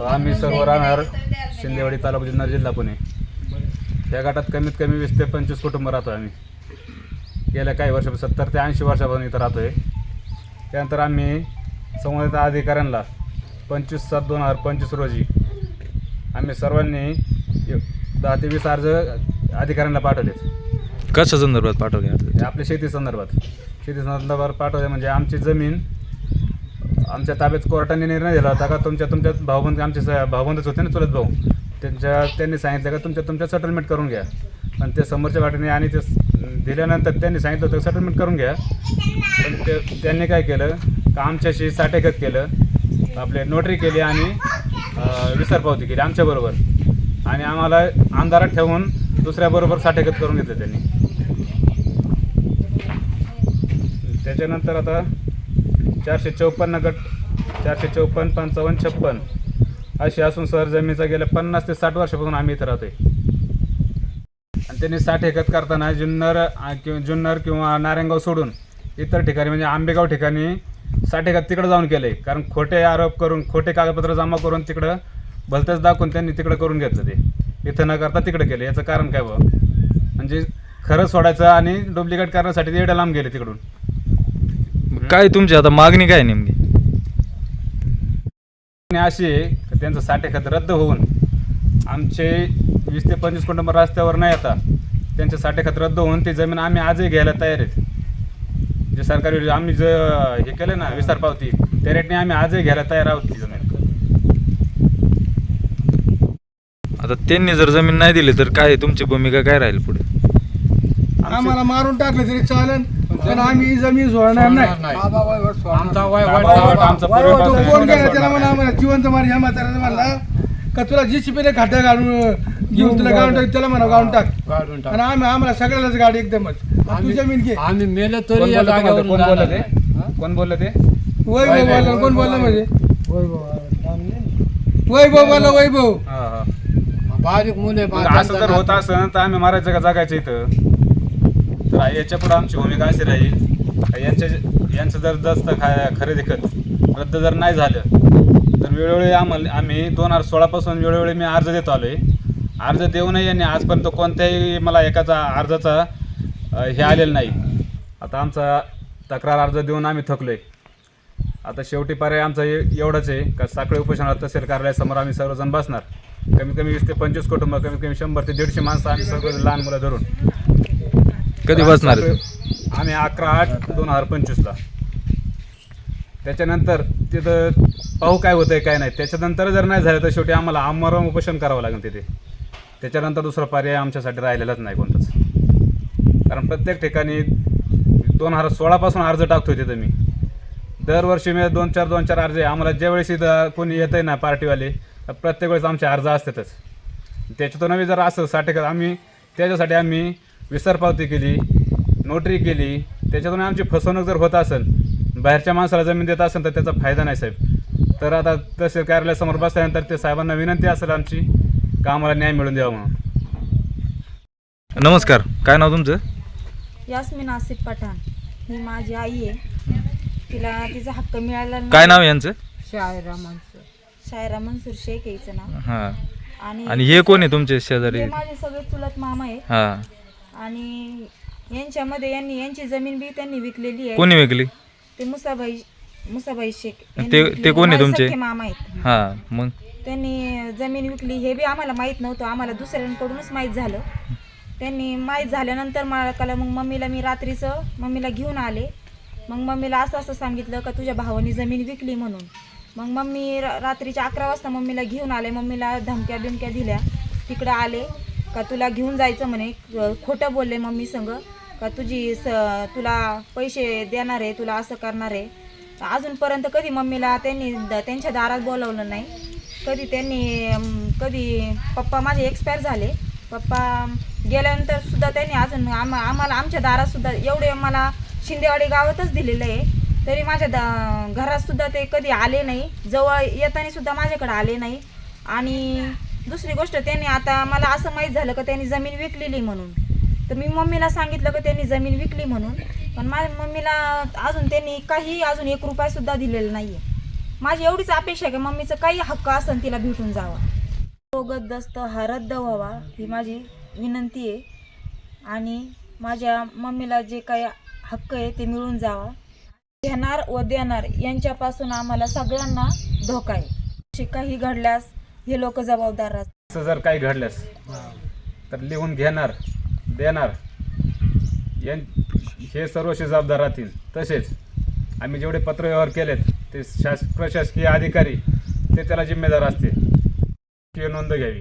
राहणार शिंदेवाडी तालुका जुन्नर जिल्हा पुणे. या गटात कमीत कमी वीस ते पंचवीस कुटुंब राहतो आम्ही. गेल्या काही वर्ष सत्तर ते ऐंशी वर्षापासून इथं राहतो आहे त्यानंतर आम्ही संबंधित अधिकाऱ्यांना पंचवीस सात दोन हजार पंचवीस रोजी आम्ही सर्वांनी एक दहा ते वीस अर्ज अधिकाऱ्यांना पाठवले कशा संदर्भात पाठवले? आपल्या शेती संदर्भात. शेती संदर्भात पाठवले म्हणजे आमची जमीन आमच्या ताब्यात कोर्टाने निर्णय दिला होता का तुमच्या तुमच्या भाऊबंद आमचे स- भाऊबंदच होते ना चुलत भाऊ? त्यांच्या त्यांनी सांगितलं का तुमच्या तुमच्या सेटलमेंट करून घ्या. पण ते समोरच्या वाटेने आणि ते दिल्यानंतर त्यांनी सांगितलं होतं सेटलमेंट करून घ्या. पण ते त्यांनी काय केलं का आमच्याशी साठेगत केलं आपले नोटरी केली आणि विसरपावती केली आमच्याबरोबर आणि आम्हाला अंधारात ठेवून दुसऱ्याबरोबर साठेगत करून घेतलं त्यांनी. त्याच्यानंतर आता चारशे चौपन्न गट चारशे चौपन्न पंचावन्न छप्पन. अशी असून सर जमिनीचा गेल्या पन्नास ते साठ वर्षापासून आम्ही इथं राहतोय. आणि त्यांनी साठ एकत करताना जुन्नर किंवा जुन्नर किंवा नारायणगाव सोडून इतर ठिकाणी म्हणजे आंबेगाव ठिकाणी साठ एकत तिकडं जाऊन केले कारण खोटे आरोप करून खोटे कागदपत्र जमा करून तिकडं भलतंच दाखवून त्यांनी तिकडं करून घेतलं ते. इथं न करता तिकडं केलं याचं कारण काय बा म्हणजे खरं सोडायचं आणि डुप्लिकेट करण्यासाठी ते लांब गेले तिकडून. काय तुमची आता मागणी काय नेमकी? आणि अशी आहे की त्यांचं साठे खत रद्द होऊन आमचे वीस ते पंचवीस कुटुंब रस्त्यावर नाही आता त्यांचे साठे खत रद्द होऊन ती जमीन आम्ही आजही घ्यायला तयार आहेत. जे सरकारी आम्ही जे हे केलं ना विस्तार पावती त्या रेटने आम्ही आजही घ्यायला तयार आहोत ती जमीन. आता त्यांनी जर जमीन नाही दिली तर काय तुमची भूमिका काय राहील पुढे? आम्हाला मारून टाकलं तरी चालेल. पण आम्ही जमीन सोडणार नाही. आमचा वय आमचा तो गेला त्याला म्हणा आम्हाला जिवंत मार ह्या म्हाताऱ्याला म्हणला का तुला जी शिपीने खाट्या घालून घेऊन तुला गावून टाक त्याला म्हणा गावून टाक. काढून टाक. आणि आम्ही आम्हाला सगळ्यालाच गाडी एकदमच. आणि तू आम्ही- जमीन घे. आम्ही मेलो कोण तरी या जागेवर? कोण बोललं ते? कोण बोललं ते? वैभव बोलला कोण बोलला म्हणजे? वैभव बोलला वैभव. हा हा. बारीक मुले असं जर होत असेल तर आम्ही मारायचं का जगायचं इथं? तर याच्यापुढे आमची भूमिका अशी राहील. यांच्या यांचं जर जास्त खा खरेदी खत रद्द जर नाही झालं तर वेळोवेळी आम्हाला आम्ही दोन हजार सोळापासून वेळोवेळी मी अर्ज देत आलो आहे अर्ज देऊनही यांनी आजपर्यंत कोणत्याही मला एकाचा अर्जाचा हे आलेलं नाही. आता आमचा तक्रार अर्ज देऊन आम्ही थकलो आहे आता शेवटी पर्याय आमचा ए- एवढंच आहे का साखळी उपोषणात तहसील कार्यालयासमोर आम्ही सर्वजण बसणार. कमीत कमी वीस ते पंचवीस कुटुंब कमीत कमी शंभर ते दीडशे माणसं आम्ही सर्व लहान मुलं धरून. कधी बसणार आहे? आम्ही अकरा आठ दोन हजार पंचवीसला त्याच्यानंतर तिथं पाहू काय होतंय काय नाही. त्याच्यानंतर जर नाही झालं तर शेवटी आम्हाला आमरण उपोषण करावं लागेल तिथे. त्याच्यानंतर दुसरा पर्याय आमच्यासाठी राहिलेलाच नाही कोणताच. कारण प्रत्येक ठिकाणी दोन हजार सोळापासून अर्ज टाकतोय तिथं मी. दरवर्षी मी दोन चार दोन चार अर्ज. आहे आम्हाला ज्यावेळेस इथं कोणी येत आहे ना पार्टीवाले तर प्रत्येक वेळेस आमचे अर्ज असतातच. त्याच्यातून आम्ही जर असं साठी आम्ही त्याच्यासाठी आम्ही विसरपावती केली नोटरी केली त्याच्यातून आमची फसवणूक जर होत असेल बाहेरच्या माणसाला जमीन देत असेल तर त्याचा फायदा नाही साहेब. तर आता तहसील कार्यालयासमोर बसल्यानंतर ते साहेबांना विनंती असेल आमची का आम्हाला न्याय मिळून द्यावा म्हणून. नमस्कार काय नाव तुमचं? यास्मिन आसिफ पठाण. ही माझी आई आहे. तिला तिचा हक्क मिळाला नाही. काय नाव आहे यांचं? शायरा मनसूर शेख यायचं नाव. हां. आणि आणि हे कोण आहे तुमचे शेजारी? हे माझे सगळे चुलत मामा आहेत. हां. आणि यांच्यामध्ये यांनी यांची जमीन बी त्यांनी विकलेली आहे. कोणी विकली? ते मुसाबाई मुसाबाई शेख ते- कोण आहे माझे तुमचे? सख्खे मामा आहेत. हां मग? त्यांनी जमीन विकली. हे बी आम्हाला माहीत नव्हतं. आम्हाला दुसऱ्यांकडूनच माहीत झालं. त्यांनी माहीत झाल्यानंतर मला मग मम्मीला मी रात्रीचं मम्मीला घेऊन आले. मग मम्मीला असं असं सांगितलं का तुझ्या भावानी जमीन विकली म्हणून. मग मम्मी रा- रात्रीच्या अकरा वाजता मम्मीला घेऊन आले. मम्मीला धमक्या बिमक्या दिल्या. तिकडं आले. का तुला घेऊन जायचं म्हणे? खोटं बोलले मम्मी संग. का तुझी स तुला पैसे देणार आहे तुला असं करणार आहे? अजूनपर्यंत कधी मम्मीला त्यांनी द- त्यांच्या दारात बोलवलं नाही. कधी त्यांनी कधी पप्पा माझे एक्सपायर झाले. पप्पा गेल्यानंतर सुद्धा त्यांनी अजून आम आम्हाला आमच्या दारातसुद्धा एवढे मला शिंदेवाडी गावातच दिलेलं आहे. तरी माझ्या दा घरातसुद्धा ते कधी आले नाही. जवळ येताना सुद्धा माझ्याकडे आले नाही. आणि दुसरी गोष्ट त्यांनी आता मला असं माहीत झालं का त्यांनी जमीन विकलेली म्हणून. तर मी मम्मीला सांगितलं का त्यांनी जमीन विकली म्हणून. पण माझ्या मम्मीला अजून त्यांनी काही अजून एक रुपया सुद्धा दिलेला नाही आहे माझी एवढीच अपेक्षा आहे की मम्मीचं काही हक्क असेल तिला भेटून जावा. तो गद्दस्त हा रद्द व्हावा ही माझी विनंती आहे. आणि माझ्या मम्मीला जे काही हक्क आहे ते मिळून जावा. घेणार व देणार यांच्यापासून आम्हाला सगळ्यांना धोका आहे. असे काही घडल्यास हे लोक जबाबदार राहतात. असं जर काही घडल्यास तर लिहून घेणार देणार. यां हे सर्व जबाबदार राहतील. तसेच आम्ही जेवढे पत्रव्यवहार केलेत ते शास प्रशासकीय अधिकारी ते त्याला जिम्मेदार असतील. ती नोंद घ्यावी.